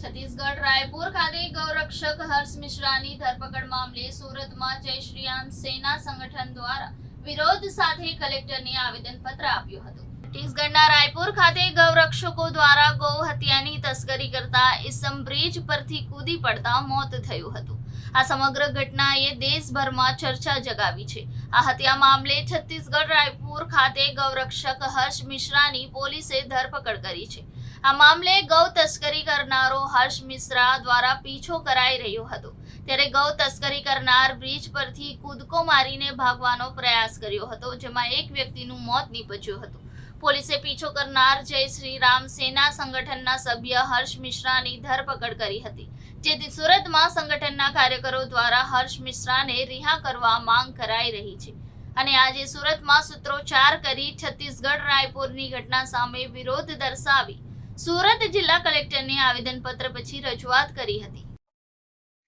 છત્તીસગઢ રાયપુર ખાતે ગૌરક્ષક હર્ષ મિશ્રાની ધરપકડ મામલે સુરતમાં જય શ્રીરામ સેના સંગઠન દ્વારા વિરોધ સાથે કલેક્ટરને આવેદનપત્ર આપ્યું હતું. છત્તીસગઢના રાયપુર ખાતે ગૌરક્ષકો દ્વારા ગૌ હત્યાની તસ્કરી કરતા ઇસમ બ્રિજ પરથી કૂદી પડતા મોત થયું હતું. આ સમગ્ર ઘટનાએ દેશભરમાં ચર્ચા જગાવી છે. આ હત્યા મામલે છત્તીસગઢ રાયપુર ખાતે ગૌરક્ષક હર્ષ મિશ્રાની પોલીસે ધરપકડ કરી છે. આ મામલે ગૌ તસ્કરી કરનારો હર્ષ મિશ્રા દ્વારા પીછો કરાઈ રહ્યો હતો. ત્યારે ગૌ તસ્કરી કરનાર બ્રિજ પરથી કૂદકો મારીને ભાગવાનો પ્રયાસ કર્યો હતો, જેમાં એક વ્યક્તિનું મોત નીપજ્યું હતું. પોલીસે પીછો કરનાર જય શ્રીરામ સેના સંગઠનના સભ્ય હર્ષ મિશ્રાની ધરપકડ કરી હતી, જેથી સુરતમાં સંગઠનના કાર્યકરો દ્વારા હર્ષ મિશ્રાને રિહા કરવા માંગ કરાઈ રહી છે. અને આજે સુરતમાં સૂત્રોચ્ચાર કરી છત્તીસગઢ રાયપુરની ઘટના સામે વિરોધ દર્શાવી સુરત જિલ્લા કલેક્ટરને આવેદનપત્ર પછી રજૂઆત કરી હતી.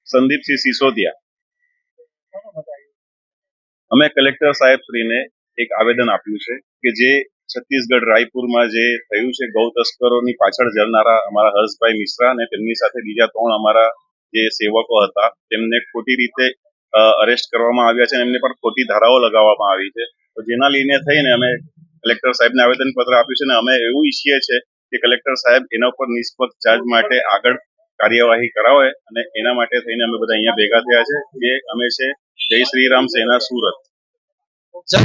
સંદીપસિંહ સિસોદિયા. અમે કલેક્ટર સાહેબ શ્રીને એક આવેદન આપ્યું છે કે જે છત્તીસગઢ રાયપુરમાં જે થયું છે, ગૌ તસ્કરોની પાછળ જનારા અમારા હર્ષભાઈ મિશ્રા અને તેમની સાથે બીજા ત્રણ અમારા જે સેવકો હતા, તેમને ખોટી રીતે અરેસ્ટ કરવામાં આવ્યા છે અને એમને પર ખોટી ધારાઓ લગાવવામાં આવી છે. તો જેના લઈને થઈને અમે કલેક્ટર સાહેબને આવેદનપત્ર આપ્યું છે અને અમે એવું ઈચ્છીએ છીએ કે કલેક્ટર સાહેબ એના ઉપર નિષ્પક્ષ ચાર્જ માટે આગળ કાર્યવાહી કરાવે અને એના માટે થઈને અમે બધા અહીંયા ભેગા થયા છે. જે અમે છે, જય શ્રી રામ સેના સુરત. જય